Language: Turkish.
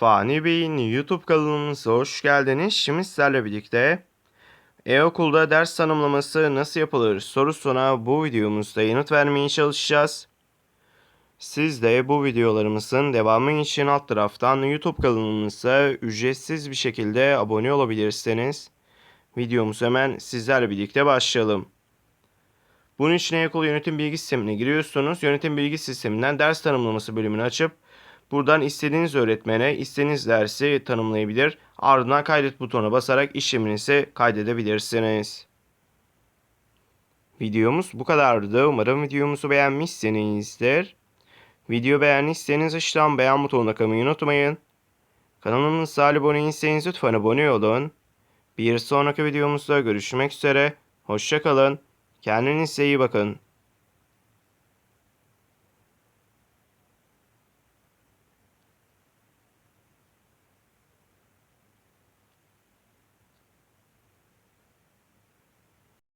Fani Bey'in YouTube kanalımıza hoş geldiniz. Şimdi sizlerle birlikte e-okulda ders tanımlaması nasıl yapılır sorusuna bu videomuzda yanıt vermeye çalışacağız. Siz de bu videolarımızın devamı için alt taraftan YouTube kanalımıza ücretsiz bir şekilde abone olabilirsiniz. Videomuzu hemen sizlerle birlikte başlayalım. Bunun için e-okul yönetim bilgi sistemine giriyorsunuz. Yönetim bilgi sisteminden ders tanımlaması bölümünü açıp Buradan istediğiniz öğretmene istediğiniz dersi tanımlayabilir. Ardından kaydet butonuna basarak işleminizi kaydedebilirsiniz. Videomuz bu kadardı. Umarım videomuzu beğenmişsinizdir. Video beğendiyseniz aşağıdan beğen butonuna kalmayı unutmayın. Kanalımıza abone değilseniz lütfen abone olun. Bir sonraki videomuzda görüşmek üzere. Hoşçakalın. Kendinize iyi bakın.